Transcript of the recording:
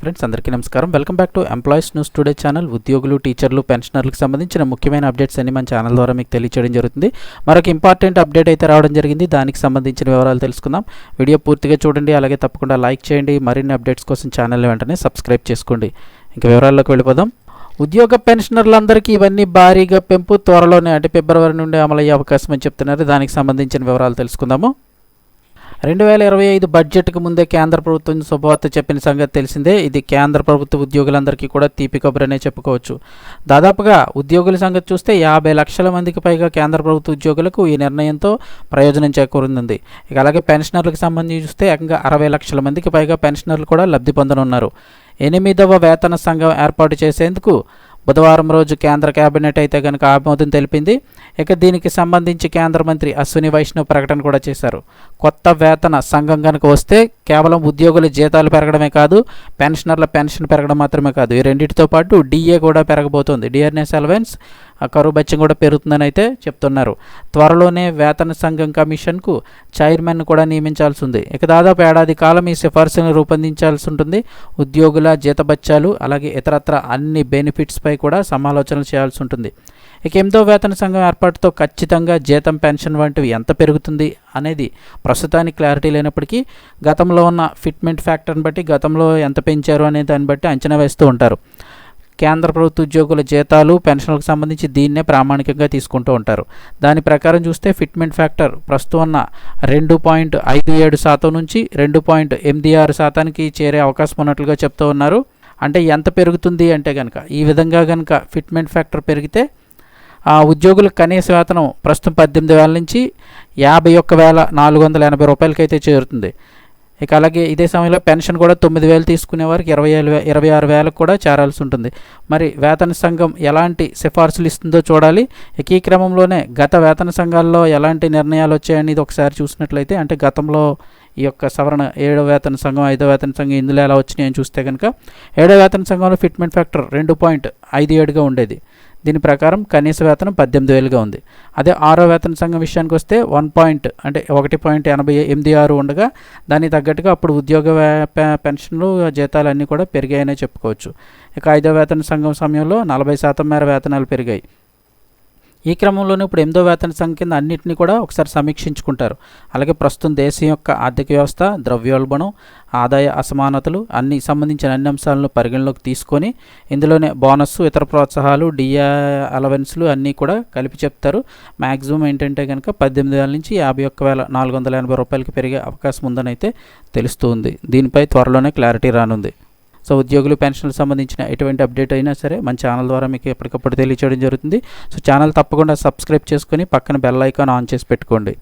Friends అందరికీ నమస్కారం. Welcome back to employees news today channel ఉద్యోగులు టీచర్లు పెన్షనర్లకు సంబంధించిన ముఖ్యమైన అప్డేట్స్ అన్ని మన ఛానల్ ద్వారా మీకు తెలియచేయడం జరుగుతుంది. మరొక ఇంపార్టెంట్ అప్డేట్ అయితే రావడం జరిగింది. దానికి సంబంధించిన వివరాలు తెలుసుకుందాం. వీడియో పూర్తిగా చూడండి. అలాగే తప్పకుండా లైక్ చేయండి. మరిన్ని అప్డేట్స్ కోసం ఛానల్ వెంటనే సబ్స్క్రైబ్ చేసుకోండి. ఇంకా వివరాల్లోకి వెళ్ళిపోదాం. ఉద్యోగ పెన్షనర్లందరికీ ఇవన్నీ భారీగా పెంపు త్వరలోనే అంటే ఫిబ్రవరి నుండి అమలయ్యే అవకాశం అని చెప్తున్నారు. దానికి సంబంధించిన వివరాలు తెలుసుకుందాము. రెండు వేల ఇరవై ఐదు బడ్జెట్కు ముందే కేంద్ర ప్రభుత్వం శుభవార్త చెప్పిన సంగతి తెలిసిందే. ఇది కేంద్ర ప్రభుత్వ ఉద్యోగులందరికీ కూడా తీపి కబురనే చెప్పుకోవచ్చు. దాదాపుగా ఉద్యోగుల సంగతి చూస్తే యాభై లక్షల మందికి పైగా కేంద్ర ప్రభుత్వ ఉద్యోగులకు ఈ నిర్ణయంతో ప్రయోజనం చేకూరుంది. ఇక అలాగే పెన్షనర్లకు సంబంధించి చూస్తే ఏకంగా అరవై లక్షల మందికి పైగా పెన్షనర్లు కూడా లబ్ధి పొందనున్నారు. ఎనిమిదవ వేతన సంఘం ఏర్పాటు చేసేందుకు బుధవారం రోజు కేంద్ర కేబినెట్ అయితే కనుక ఆమోదం తెలిపింది. ఇక దీనికి సంబంధించి కేంద్ర మంత్రి అశ్విని వైష్ణవ్ ప్రకటన కూడా చేశారు. కొత్త వేతన సంఘం కనుక వస్తే కేవలం ఉద్యోగుల జీతాలు పెరగడమే కాదు పెన్షనర్ల పెన్షన్ పెరగడం మాత్రమే కాదు. ఈ రెండింటితో పాటు డిఏ కూడా పెరగబోతోంది. డిఆర్ఎస్ అలవెన్స్ ఆ కరువు బత్యం కూడా పెరుగుతుందని అయితే చెప్తున్నారు. త్వరలోనే వేతన సంఘం కమిషన్కు చైర్మన్ కూడా నియమించాల్సి ఉంది. ఇక దాదాపు ఏడాది కాలం ఈ సిఫార్సును రూపొందించాల్సి ఉంటుంది. ఉద్యోగుల జీతబత్యాలు అలాగే ఇతరత్ర అన్ని బెనిఫిట్స్పై కూడా సమాలోచనలు చేయాల్సి ఉంటుంది. ఇక ఎనిమిదో వేతన సంఘం ఏర్పాటుతో ఖచ్చితంగా జీతం పెన్షన్ వంటివి ఎంత పెరుగుతుంది అనేది ప్రస్తుతానికి క్లారిటీ లేనప్పటికీ గతంలో ఉన్న ఫిట్మెంట్ ఫ్యాక్టర్ని బట్టి గతంలో ఎంత పెంచారు అనే దాన్ని బట్టి అంచనా వేస్తూ ఉంటారు. కేంద్ర ప్రభుత్వ ఉద్యోగుల జీతాలు పెన్షన్లకు సంబంధించి దీన్నే ప్రామాణికంగా తీసుకుంటూ ఉంటారు. దాని ప్రకారం చూస్తే ఫిట్మెంట్ ఫ్యాక్టర్ ప్రస్తుతం ఉన్న రెండు పాయింట్ ఐదు ఏడు శాతం నుంచి రెండు పాయింట్ ఎనిమిది ఆరు శాతానికి చేరే అవకాశం ఉన్నట్లుగా చెప్తూ ఉన్నారు. అంటే ఎంత పెరుగుతుంది అంటే కనుక ఈ విధంగా కనుక ఫిట్మెంట్ ఫ్యాక్టర్ పెరిగితే ఆ ఉద్యోగులకు కనీస వేతనం ప్రస్తుతం పద్దెనిమిది వేల నుంచి యాభై ఒక్క వేల నాలుగు వందల ఎనభై రూపాయలకైతే చేరుతుంది. ఇక అలాగే ఇదే సమయంలో పెన్షన్ కూడా తొమ్మిది వేలు తీసుకునే వారికి ఇరవై ఏళ్ళు ఇరవై ఆరు వేలకు కూడా చేరాల్సి ఉంటుంది. మరి వేతన సంఘం ఎలాంటి సిఫార్సులు ఇస్తుందో చూడాలి. ఇక ఈ క్రమంలోనే గత వేతన సంఘాల్లో ఎలాంటి నిర్ణయాలు వచ్చాయనేది ఒకసారి చూసినట్లయితే అంటే గతంలో ఈ యొక్క సవరణ ఏడో వేతన సంఘం ఐదో వేతన సంఘం ఇందులో ఎలా వచ్చినాయని చూస్తే కనుక ఏడో వేతన సంఘంలో ఫిట్మెంట్ ఫ్యాక్టర్ రెండు పాయింట్ ఐదు ఏడుగా ఉండేది. దీని ప్రకారం కనీస వేతనం పద్దెనిమిది వేలుగా ఉంది. అదే ఆరో వేతన సంఘం విషయానికి వస్తే వన్ పాయింట్ అంటే ఒకటి పాయింట్ ఎనభై ఎనిమిది ఆరు ఉండగా దానికి తగ్గట్టుగా అప్పుడు ఉద్యోగ పెన్షన్లు జీతాలు అన్నీ కూడా పెరిగాయనే చెప్పుకోవచ్చు. ఇక ఐదో వేతన సంఘం సమయంలో నలభై శాతం మేర వేతనాలు పెరిగాయి. ఈ క్రమంలోనే ఇప్పుడు ఎనిమిదో వేతన సంఖ్య కింద అన్నింటినీ కూడా ఒకసారి సమీక్షించుకుంటారు. అలాగే ప్రస్తుతం దేశం యొక్క ఆర్థిక వ్యవస్థ ద్రవ్యోల్బణం ఆదాయ అసమానతలు అన్ని సంబంధించిన అన్ని అంశాలను పరిగణలోకి తీసుకొని ఇందులోనే బోనస్ ఇతర ప్రోత్సాహాలు డిఏ అలవెన్స్లు అన్నీ కూడా కలిపి చెప్తారు. మ్యాక్సిమం ఏంటంటే కనుక పద్దెనిమిది వేల నుంచి యాభై ఒక్క వేల నాలుగు వందల ఎనభై రూపాయలకి పెరిగే అవకాశం ఉందని అయితే తెలుస్తుంది దీనిపై త్వరలోనే క్లారిటీ రానుంది. సో ఉద్యోగులు పెన్షన్లకు సంబంధించిన ఎటువంటి అప్డేట్ అయినా సరే మన ఛానల్ ద్వారా మీకు ఎప్పటికప్పుడు తెలియచేయడం జరుగుతుంది. సో ఛానల్ తప్పకుండా సబ్స్క్రైబ్ చేసుకొని పక్కన బెల్ ఐకాన్ ఆన్ చేసి పెట్టుకోండి.